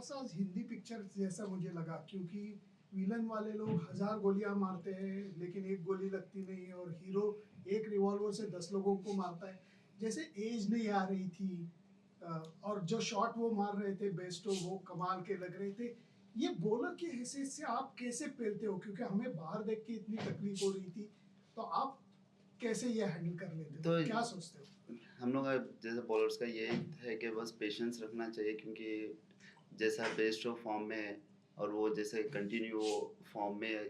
थोड़ा सा हिंदी पिक्चर जैसा मुझे लगा क्योंकि विलन वाले लोग हज़ार गोलियाँ मारते हैं लेकिन एक गोली लगती नहीं और हीरो एक रिवॉल्वर से दस लोगों को मारता है। जैसे एज नहीं आ रही थी और जो शॉट वो मार रहे थे बेस्टो वो कमाल के लग रहे थे ये बॉलर की हैसियत से आप कैसे पेलते हो? क्योंकि हमें बाहर देख के इतनी तकलीफ़ हो रही थी तो आप कैसे ये हैंडल कर लेते हो? तो- क्या सोचते हो? हम लोग का जैसे बॉलर्स का यही है कि बस पेशेंस रखना चाहिए क्योंकि जैसा बेस्ट ऑफ़ फॉर्म में है और वो जैसे कंटिन्यू वो फॉर्म में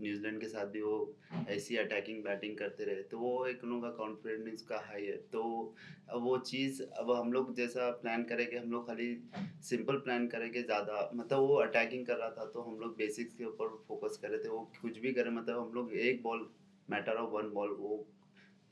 न्यूजीलैंड के साथ भी वो ऐसी अटैकिंग बैटिंग करते रहे तो वो एक लोगों का कॉन्फिडेंस का हाई है। तो अब वो चीज़, अब हम लोग जैसा प्लान करेंगे हम लोग खाली सिंपल प्लान करेंगे ज़्यादा मतलब वो अटैकिंग कर रहा था तो हम लोग बेसिक्स के ऊपर फोकस कर थे। वो कुछ भी करें मतलब हम लोग एक ball matter of one ball वो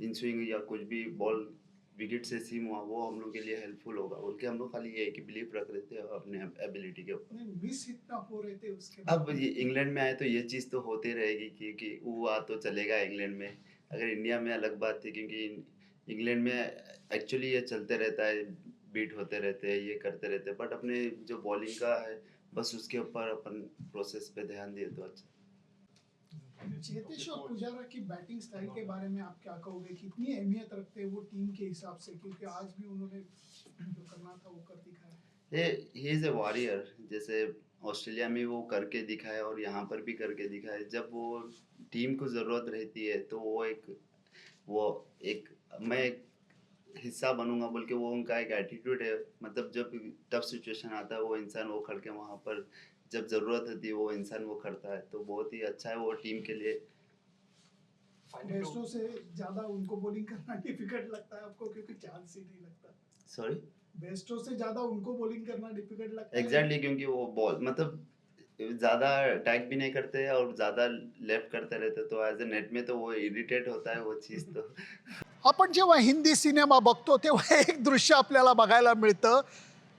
इन स्विंग या कुछ भी बॉल विकेट से सीम हुआ वो हम लोग के लिए हेल्पफुल होगा। बोल के हम लोग खाली ये है कि बिलीव रख रहे थे अपने एबिलिटी के ऊपर। मिस इतना हो रहे थे उसके अब ये इंग्लैंड में आए तो ये चीज़ तो होती रहेगी क्योंकि वो आ तो चलेगा इंग्लैंड में। अगर इंडिया में अलग बात थी क्योंकि इंग्लैंड में एक्चुअली ये चलते रहता है बीट होते रहते हैं ये करते रहते हैं। बट अपने जो बॉलिंग का है बस उसके ऊपर अपन प्रोसेस पे ध्यान दिए तो अच्छा। चेतेश और पुजारा की बैटिंग स्टाइल के बारे में आप क्या कहोगे? कितनी अहमियत रखते हैं वो टीम के हिसाब से? क्योंकि आज भी उन्होंने जो करना था वो कर दिखाया ही। इज़ ए वॉरियर जैसे ऑस्ट्रेलिया में वो करके दिखाए और यहाँ पर भी करके दिखाए जब वो टीम को ज़रूरत रहती है तो वो एक वो एक मैं एक हिस्सा बनूँगा बोल के वो उनका एक एटीट्यूड है। मतलब जब टफ सिचुएशन आता है वो इंसान वो खड़ के वहाँ पर जब ज़रूरत होती है वो इंसान वो करता है तो बहुत ही अच्छा है वो टीम के लिए। बेस्टो से ज़्यादा उनको बॉलिंग करना डिफ़िकल्ट लगता है आपको क्योंकि चांस ही नहीं लगता। सॉरी बेस्टो से ज़्यादा उनको बॉलिंग करना डिफ़िकल्ट लगता है। एग्जैक्टली क्योंकि वो बॉल मतलब ज़्यादा अटैक भी नहीं करते और ज़्यादा लेफ़्ट करते रहते तो एज ए नेट में तो वो इरिटेट होता है वो चीज़ तो। आपण जेव्हा हिंदी सिनेमा बघतो तेव्हा एक दृश्य आपल्याला बघायला मिळतं.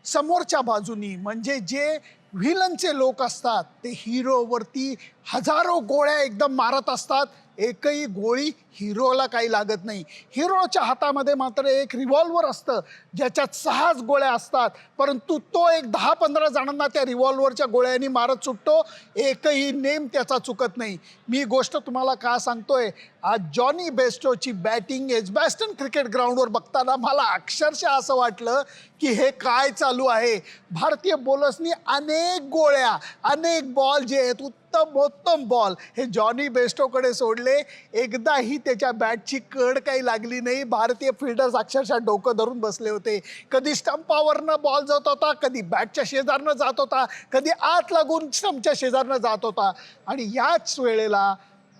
समोरच्या बाजूनी म्हणजे जे व्हिलनचे लोक असतात ते हिरोवरती हजारो गोळ्या एकदम मारत असतात. एकही गोळी हिरोला काही लागत नाही. हिरोच्या हातामध्ये मात्र एक रिव्हॉल्वर असतं ज्याच्यात सहाच गोळ्या असतात. परंतु तो एक दहा पंधरा जणांना त्या रिव्हॉल्वरच्या गोळ्यांनी मारत सुटतो. एकही नेम त्याचा चुकत नाही. मी गोष्ट तुम्हाला का सांगतोय? आज जॉनी बेस्टोची बॅटिंग एजबॅस्टन क्रिकेट ग्राउंडवर बघताना मला अक्षरशः असं वाटलं की हे काय चालू आहे? भारतीय बॉलर्सनी अनेक गोळ्या अनेक बॉल जे आहेत उत्तमोत्तम बॉल हे जॉनी बेस्टोकडे सोडले. एकदाही त्याच्या बॅटची कड काही लागली नाही. भारतीय फिल्डर्स अक्षरशः डोकं धरून बसले होते. कधी स्टंपावरनं बॉल जात होता कधी बॅटच्या शेजारनं जात होता कधी आत लागून स्टंपच्या शेजारनं जात होता. आणि याच वेळेला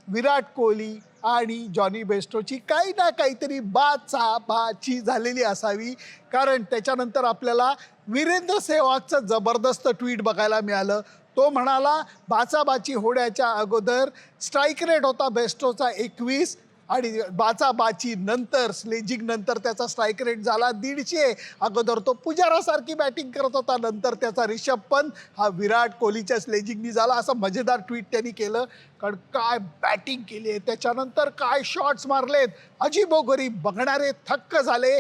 विराट कोहली आणि जॉनी बेस्टोची काही ना काहीतरी बाचा बाची झालेली असावी. कारण त्याच्यानंतर आपल्याला वीरेंद्र सेहवागचं जबरदस्त ट्विट बघायला मिळालं. तो म्हणाला बाचाबाची होण्याच्या अगोदर स्ट्राईक रेट होता बेस्टोचा एकवीस आणि बाचाबाची नंतर स्लेजिंग नंतर त्याचा स्ट्राईक रेट झाला दीडशे. अगोदर तो पुजारासारखी बॅटिंग करत होता नंतर त्याचा रिषभ पंत. हा विराट कोहलीच्या स्लेजिंगनी झाला असं मजेदार ट्विट त्यांनी केलं. कारण काय बॅटिंग केली आहे त्याच्यानंतर काय शॉट्स मारलेत? अजिबोगरीब बघणारे थक्क झाले.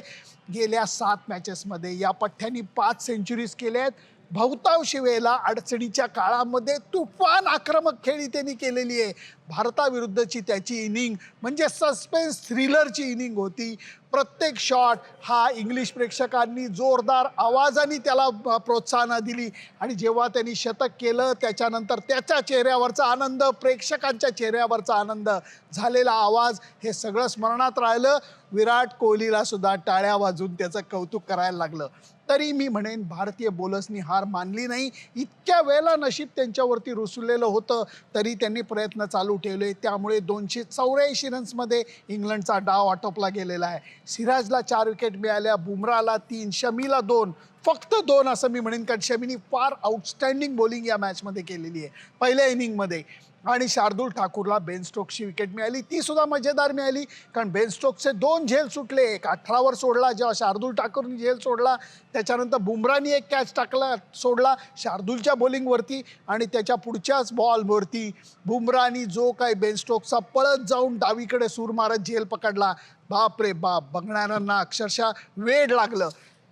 गेल्या सात मॅचेसमध्ये या पठ्ठ्यांनी पाच सेंचुरीज केल्या आहेत बहुतांश वेळेला अडचणीच्या काळामध्ये तुफान आक्रमक खेळी त्यांनी केलेली आहे. भारताविरुद्धची त्याची इनिंग म्हणजे सस्पेन्स थ्रिलरची इनिंग होती. प्रत्येक शॉट हा इंग्लिश प्रेक्षकांनी जोरदार आवाजाने त्याला प्रोत्साहनं दिली. आणि जेव्हा त्यांनी शतक केलं त्याच्यानंतर त्याच्या चेहऱ्यावरचा आनंद प्रेक्षकांच्या चेहऱ्यावरचा आनंद झालेला आवाज हे सगळं स्मरणात राहिलं. विराट कोहलीला सुद्धा टाळ्या वाजून त्याचं कौतुक करायला लागलं. तरी मी म्हणेन भारतीय बोलर्सनी हार मानली नाही. इतक्या वेळेला नशीब त्यांच्यावरती रुसलेलं होतं तरी त्यांनी प्रयत्न चालू ठेवले. त्यामुळे दोनशे चौऱ्याऐंशी रन्समध्ये इंग्लंडचा डाव आटोपला गेलेला आहे. सिराजला चार विकेट मिळाल्या बुमराला तीन शमीला दोन. फक्त दोन असं मी म्हणेन कारण शमीनी फार आउटस्टँडिंग बॉलिंग या मॅचमध्ये केलेली आहे. पहिल्या इनिंगमध्ये आणि शार्दूल ठाकूरला बेन स्टोक्सची विकेट मिळाली. ती सुद्धा मजेदार मिळाली कारण बेन स्टोक्सचे दोन झेल सुटले. एक अठरावर सोडला जेव्हा शार्दूल ठाकूरने झेल सोडला त्याच्यानंतर बुमरानी एक कॅच टाकला सोडला शार्दूलच्या बॉलिंगवरती आणि त्याच्या पुढच्याच बॉलवरती बुमरानी जो काय बेन स्टोक्सचा पळत जाऊन डावीकडे सूर मारत झेल पकडला. बाप रे बाप बघणाऱ्यांना अक्षरशः वेड लागलं.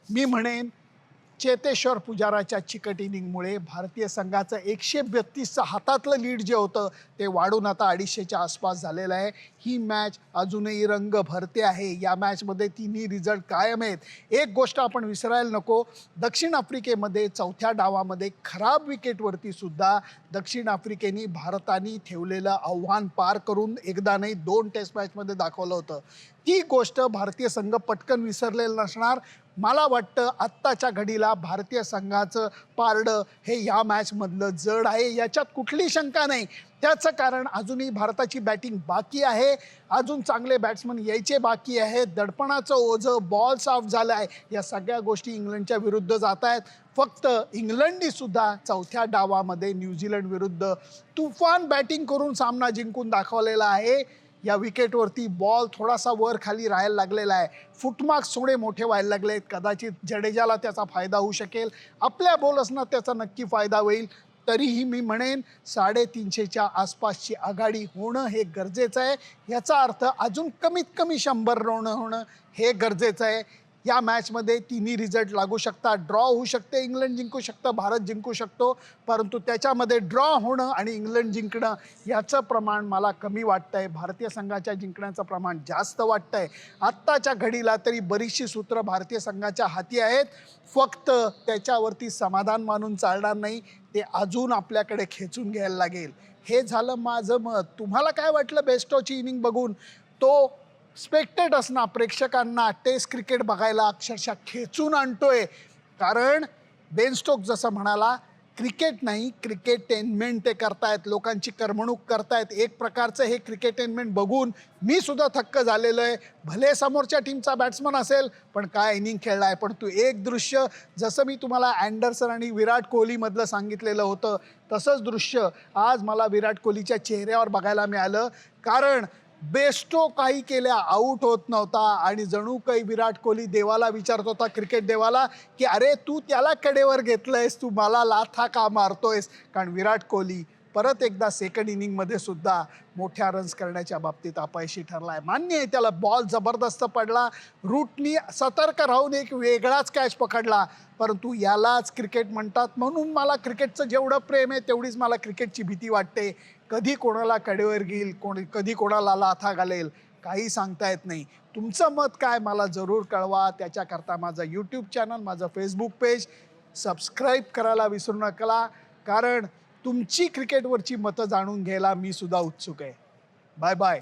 मी म्हणेन चेतेश्वर पुजाराच्या चिकट इनिंगमुळे भारतीय संघाचं एकशे बत्तीसचं हातातलं लीड जे होतं ते वाढून आता अडीचशेच्या आसपास झालेलं आहे. ही मॅच अजूनही रंग भरते आहे. या मॅचमध्ये तिन्ही रिझल्ट कायम आहेत. एक गोष्ट आपण विसरायला नको दक्षिण आफ्रिकेमध्ये चौथ्या डावामध्ये खराब विकेटवरती सुद्धा दक्षिण आफ्रिकेने भारताने ठेवलेलं आव्हान पार करून एकदा नाही दोन टेस्ट मॅचमध्ये दाखवलं होतं. ती गोष्ट भारतीय संघ पटकन विसरलेलं नसणार. मला वाटतं आत्ताच्या घडीला भारतीय संघाचं पारडं हे या मॅचमधलं जड आहे. याच्यात कुठली शंका नाही. त्याचं कारण अजूनही भारताची बॅटिंग बाकी आहे. अजून चांगले बॅट्समन यायचे बाकी आहे. दडपणाचं ओझं बॉल साफ झालं आहे. या सगळ्या गोष्टी इंग्लंडच्या विरुद्ध जात आहेत. फक्त इंग्लंडनी सुद्धा चौथ्या डावामध्ये न्यूझीलंड विरुद्ध तुफान बॅटिंग करून सामना जिंकून दाखवलेला आहे. या विकेटवरती बॉल थोडासा वर खाली राहायला लागलेला आहे. फुटमार्क्स थोडे मोठे व्हायला लागले आहेत. कदाचित जडेजाला त्याचा फायदा होऊ शकेल. आपल्या बॉलर्सना त्याचा नक्की फायदा होईल. तरीही मी म्हणेन साडेतीनशेच्या आसपासची आघाडी होणं हे गरजेचं आहे. याचा अर्थ अजून कमीत कमी शंभर रन होणं हे गरजेचं आहे. या मॅचमध्ये तिन्ही रिझल्ट लागू शकतात. ड्रॉ होऊ शकते इंग्लंड जिंकू शकतं भारत जिंकू शकतो. परंतु त्याच्यामध्ये ड्रॉ होणं आणि इंग्लंड जिंकणं याचं प्रमाण मला कमी वाटतं आहे भारतीय संघाच्या जिंकण्याचं प्रमाण जास्त वाटतं आहे आत्ताच्या घडीला तरी बरीचशी सूत्र भारतीय संघाच्या हाती आहेत. फक्त त्याच्यावरती समाधान मानून चालणार नाही. ते अजून आपल्याकडे खेचून घ्यायला लागेल. हे झालं माझं मत. तुम्हाला काय वाटलं बेस्टोची इनिंग बघून? तो स्पेक्टेटर्सना प्रेक्षकांना टेस्ट क्रिकेट बघायला अक्षरशः खेचून आणतोय. कारण बेन स्टोक जसं म्हणाला क्रिकेट नाही क्रिकेटेनमेंट ते करतायत लोकांची करमणूक करतायत. एक प्रकारचं हे क्रिकेटेनमेंट बघून मी सुद्धा थक्क झालेलो आहे. भले समोरच्या टीमचा बॅट्समन असेल पण काय इनिंग खेळला आहे पण तू एक दृश्य जसं मी तुम्हाला अँडरसन आणि विराट कोहलीमधलं सांगितलेलं होतं तसंच दृश्य आज मला विराट कोहलीच्या चेहऱ्यावर बघायला मिळालं. कारण बेस्टो काही केल्या आऊट होत नव्हता. आणि जणू काही विराट कोहली देवाला विचारत होता क्रिकेट देवाला की अरे तू त्याला कडेवर घेतलंयस तू मला लाथा का मारतोयस? कारण विराट कोहली परत एकदा सेकंड इनिंगमध्ये सुद्धा मोठ्या रन्स करण्याच्या बाबतीत अपयशी ठरला आहे मान्य आहे त्याला बॉल जबरदस्त पडला. रूटनी सतर्क राहून एक वेगळाच कॅच पकडला. परंतु यालाच क्रिकेट म्हणतात. म्हणून मला क्रिकेटचं जेवढं प्रेम आहे तेवढीच मला क्रिकेटची भीती वाटते. कधी कोणाला कडेवर घेईल कोणी कधी कोणाला लाथा घालेल काही सांगता येत नाही. तुमचं मत काय मला जरूर कळवा. त्याच्याकरता माझं यूट्यूब चॅनल माझं फेसबुक पेज सबस्क्राईब करायला विसरू नका. कारण तुमची क्रिकेटवरची मतं जाणून घ्यायला मी सुद्धा उत्सुक आहे. Bye bye.